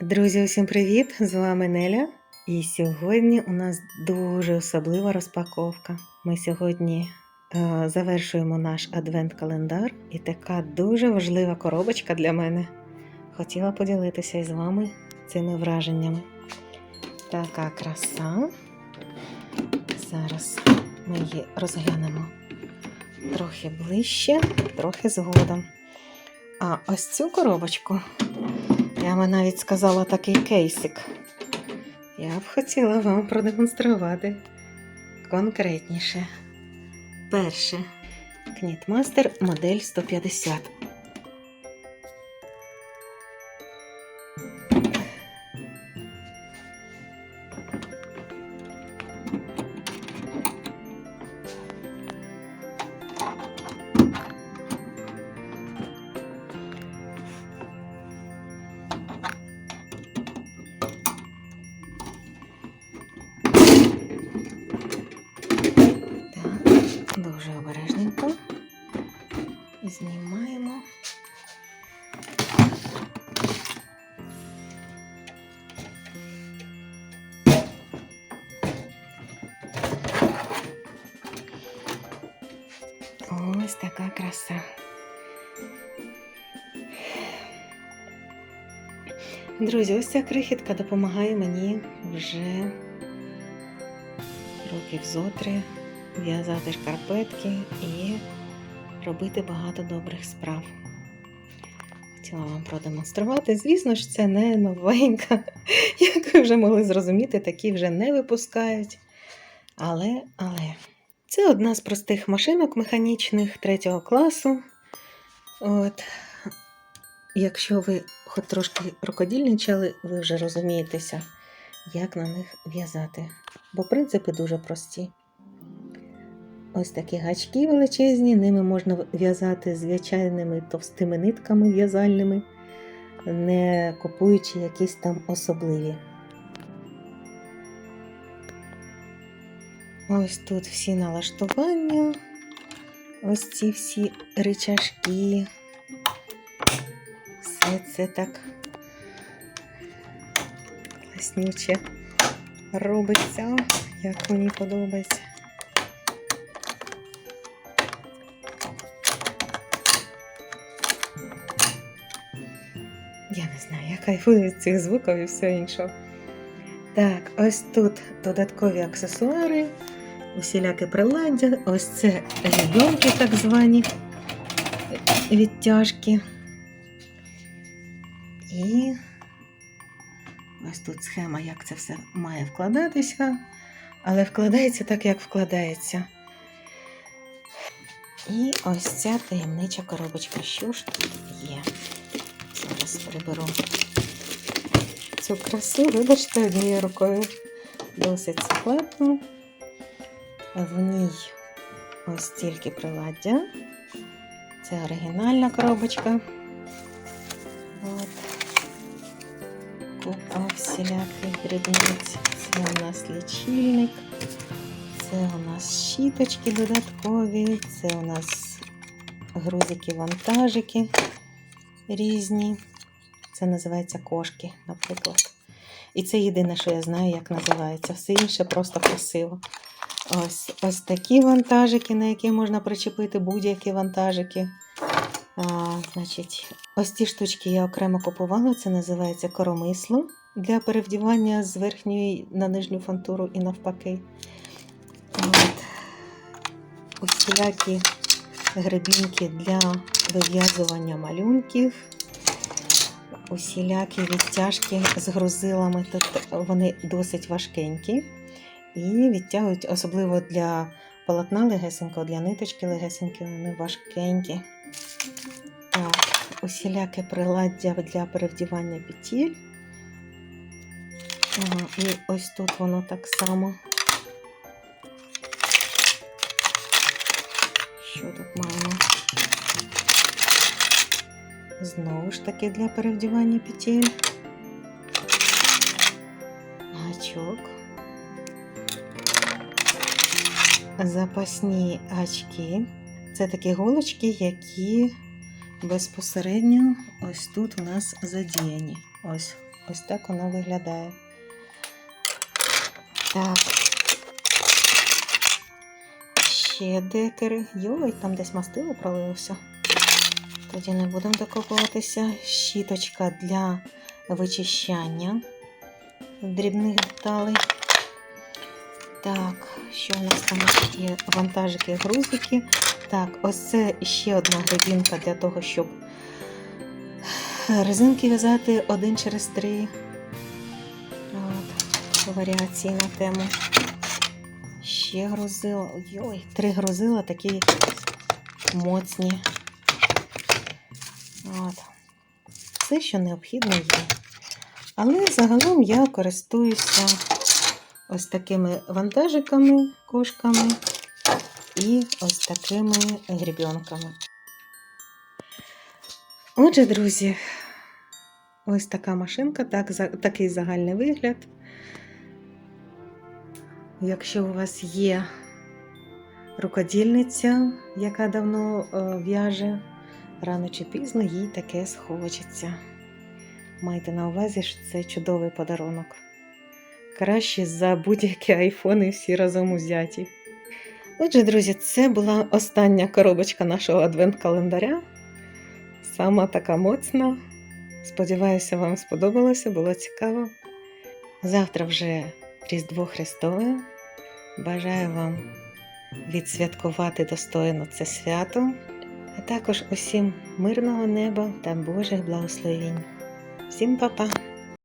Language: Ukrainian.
Друзі, усім привіт! З вами Неля. І сьогодні у нас дуже особлива розпаковка. Ми сьогодні е, завершуємо наш адвент-календар, і така дуже важлива коробочка для мене. Хотіла поділитися із вами цими враженнями. Така краса. Зараз ми її розглянемо трохи ближче, трохи згодом. А ось цю коробочку я би навіть сказала такий кейсик. Я б хотіла вам продемонструвати конкретніше. Перше. Кнітмастер модель 150. Дуже обережненько. Знімаємо. Ось така краса. Друзі, ось ця крихітка допомагає мені вже років зо три в'язати шкарпетки і робити багато добрих справ. Хотіла вам продемонструвати. Звісно ж, це не новенька, як ви вже могли зрозуміти, такі вже не випускають. Але, але, це одна з простих машинок механічних третього класу. От. Якщо ви хоч трошки рукодільничали, ви вже розумієтеся, як на них в'язати. Бо принципи дуже прості. Ось такі гачки величезні, ними можна в'язати звичайними товстими нитками в'язальними, не купуючи якісь там особливі. Ось тут всі налаштування, ось ці всі ричажки. Все це так класнюче робиться, як мені подобається. Я не знаю, я кайфую від цих звуків і все іншого. Так, ось тут додаткові аксесуари, усіляке приладдя, ось це лійонки так звані відтяжки. І ось тут схема, як це все має вкладатися, але вкладається так, як вкладається. І ось ця таємнича коробочка. Що ж тут є? Зараз приберу цю красу, вибачте, однією рукою досить складно. В ній ось тільки приладдя. Це оригінальна коробочка. От. Купа всіляких дрібниць. Це у нас лічильник. Це у нас щіточки додаткові, це у нас грузики, вантажики різні. Це називається кошки, наприклад. І це єдине, що я знаю, як називається. Все інше просто красиво. Ось ось такі вантажики, на які можна причепити будь-які вантажики. А, значить, Ось ці штучки я окремо купувала. Це називається коромисло для перевдівання з верхньої на нижню фантуру і навпаки. От. Усілякі гребінки для вив'язування малюнків, усілякі відтяжки з грузилами, тобто вони досить важкенькі і відтягують, особливо для полотна легесенького, для ниточки легесенькі, вони важкенькі. Так, усіляке приладдя для перевдівання петель. Ага, і ось тут воно так само. Що тут маємо? Знову ж таки для перевдівання петель. Гачок. Запасні гачки. Це такі голочки, які безпосередньо ось тут у нас задіяні. Ось Ось так воно виглядає. Так. Ще декери. Йой, там десь мастило пролилося. Тоді не будемо докопуватися. Щіточка для вичищання дрібних деталей. Так, що у нас там є? Вантажики, грузики. Так, ось це ще одна гребінка для того, щоб резинки в'язати один через три. От, варіації на тему. Ще грузила. Йой, три грузила такі моцні. От. Все, що необхідно є. Але загалом я користуюся ось такими вантажиками, кошками і ось такими грібенками. Отже, друзі, ось така машинка, так, такий загальний вигляд. Якщо у вас є рукодільниця, яка давно е, в'яже, рано чи пізно їй таке схочеться. Майте на увазі, що це чудовий подарунок. Краще за будь-які айфони всі разом узяті. Отже, друзі, це була остання коробочка нашого адвент-календаря. Сама така моцна. Сподіваюся, вам сподобалося, було цікаво. Завтра вже Різдво Христове. Бажаю вам відсвяткувати достойно це свято, а також усім мирного неба та Божих благословень. Всім па-па!